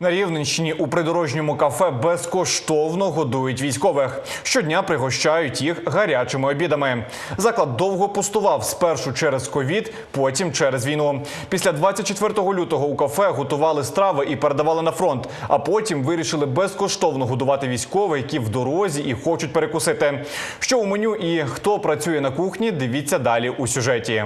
На Рівненщині у придорожньому кафе безкоштовно годують військових. Щодня пригощають їх гарячими обідами. Заклад довго пустував спершу через ковід, потім через війну. Після 24 лютого у кафе готували страви і передавали на фронт. А потім вирішили безкоштовно годувати військових, які в дорозі і хочуть перекусити. Що у меню і хто працює на кухні, дивіться далі у сюжеті.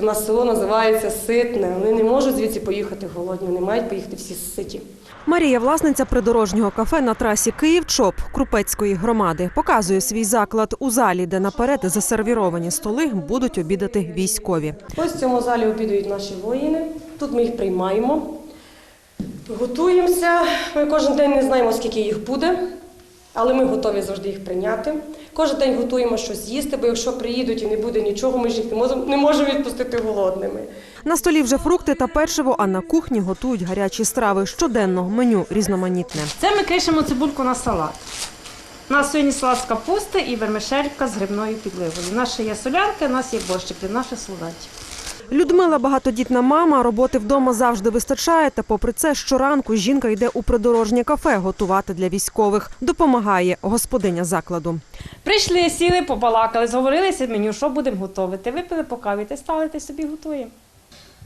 У нас село називається Ситне. Вони не можуть звідси поїхати голодні, вони мають поїхати всі ситі. Марія, власниця придорожнього кафе на трасі Київ-Чоп Крупецької громади, показує свій заклад у залі, де наперед засервіровані столи будуть обідати військові. Ось в цьому залі обідують наші воїни. Тут ми їх приймаємо, готуємося. Ми кожен день не знаємо, скільки їх буде, але ми готові завжди їх прийняти. Кожен день готуємо щось їсти, бо якщо приїдуть і не буде нічого, ми ж їх не можемо, не можемо відпустити голодними. На столі вже фрукти та печиво, а на кухні готують гарячі страви. Щоденно меню різноманітне. Це ми кришимо цибульку на салат. У нас сьогодні салат з капусти і вермишелька з грибною підливою. У нас ще є солянка, у нас є борщик для наших солдатів. Людмила багатодітна мама, роботи вдома завжди вистачає. Та попри це, щоранку жінка йде у придорожнє кафе готувати для військових. Допомагає господиня закладу. Прийшли, сіли, побалакали, зговорилися меню, що будемо готувати. Випили по каві, та стали та собі готуємо.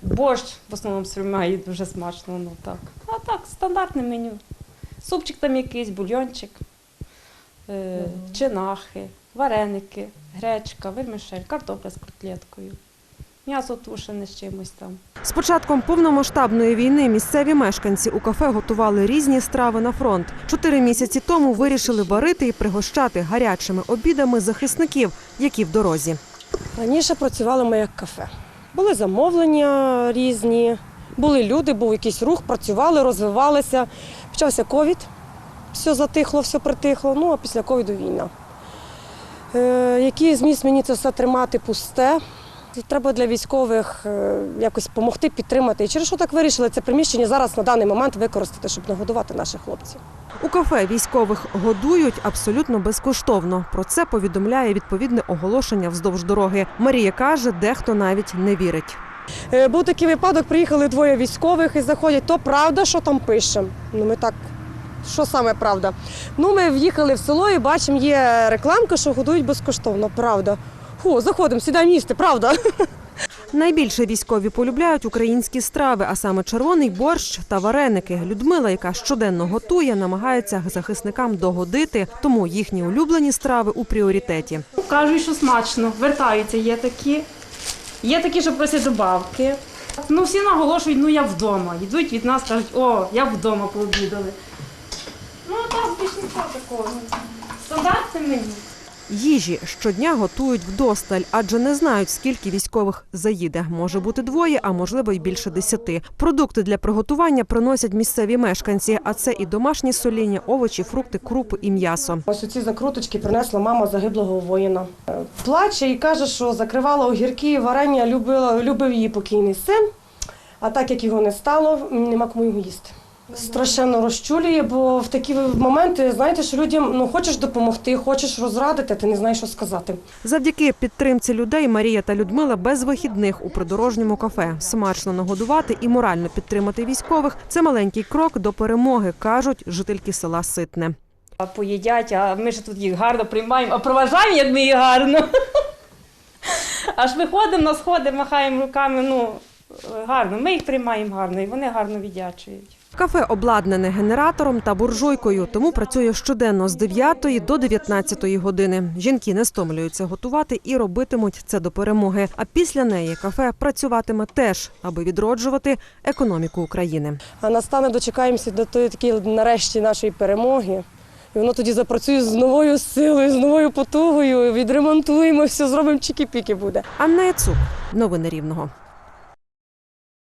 Борщ в основному сприймає дуже смачно, ну так. А так, стандартне меню. Супчик там якийсь, бульйончик, е, чинахи, вареники, гречка, вермишель, картопля з котлеткою, м'ясо тушене з чимось там. З початком повномасштабної війни місцеві мешканці у кафе готували різні страви на фронт. Чотири місяці тому вирішили варити і пригощати гарячими обідами захисників, які в дорозі. Раніше працювали ми як кафе. Були замовлення різні, були люди, був якийсь рух, працювали, розвивалися. Почався ковід, все затихло, все притихло. Ну а після ковіду війна. Е, який зміст мені це все тримати пусте? Треба для військових е, якось допомогти, підтримати. І через що так вирішили це приміщення зараз на даний момент використати, щоб нагодувати наших хлопців. У кафе військових годують абсолютно безкоштовно. Про це повідомляє відповідне оголошення вздовж дороги. Марія каже, дехто навіть не вірить. Е, Був такий випадок, приїхали двоє військових і заходять, то правда, що там пишемо. Ну ми так, що саме правда? Ну, ми в'їхали в село і бачимо, є рекламка, що годують безкоштовно, правда. Фу, заходимо, сідаємо їсти, правда. Найбільше військові полюбляють українські страви, а саме червоний борщ та вареники. Людмила, яка щоденно готує, намагається захисникам догодити, тому їхні улюблені страви у пріоритеті. Кажуть, що смачно, вертаються, є такі. Є такі, що просять добавки. Ну, всі наголошують, ну я вдома. Йдуть від нас, кажуть, о, я вдома пообідали. Ну, так, більш нічого такого. Стандартне мені. Їжі щодня готують вдосталь, адже не знають, скільки військових заїде. Може бути двоє, а можливо й більше десяти. Продукти для приготування приносять місцеві мешканці, а це і домашні соління, овочі, фрукти, крупи і м'ясо. Ось ці закруточки принесла мама загиблого воїна. Плаче і каже, що закривала огірки і варення, любила, любив її покійний син. А так як його не стало, нема кому його їсти. Страшенно розчулює, бо в такі моменти, знаєте, що людям ну хочеш допомогти, хочеш розрадити, ти не знаєш, що сказати. Завдяки підтримці людей Марія та Людмила без вихідних у придорожньому кафе. Смачно нагодувати і морально підтримати військових це маленький крок до перемоги, кажуть жительки села Ситне. А поїдять, а ми ж тут їх гарно приймаємо, а проважаємо, як ми їх гарно. Аж виходимо на сходи, махаємо руками, ну гарно. Ми їх приймаємо гарно, і вони гарно віддячують. Кафе обладнане генератором та буржуйкою, тому працює щоденно з 9 до 19 години. Жінки не стомлюються готувати і робитимуть це до перемоги. А після неї кафе працюватиме теж, аби відроджувати економіку України. А настане дочекаємося до тої такої нарешті нашої перемоги. І воно тоді запрацює з новою силою, з новою потугою, відремонтуємо, все зробимо чики-піки буде. Анна Яцук, новини Рівного.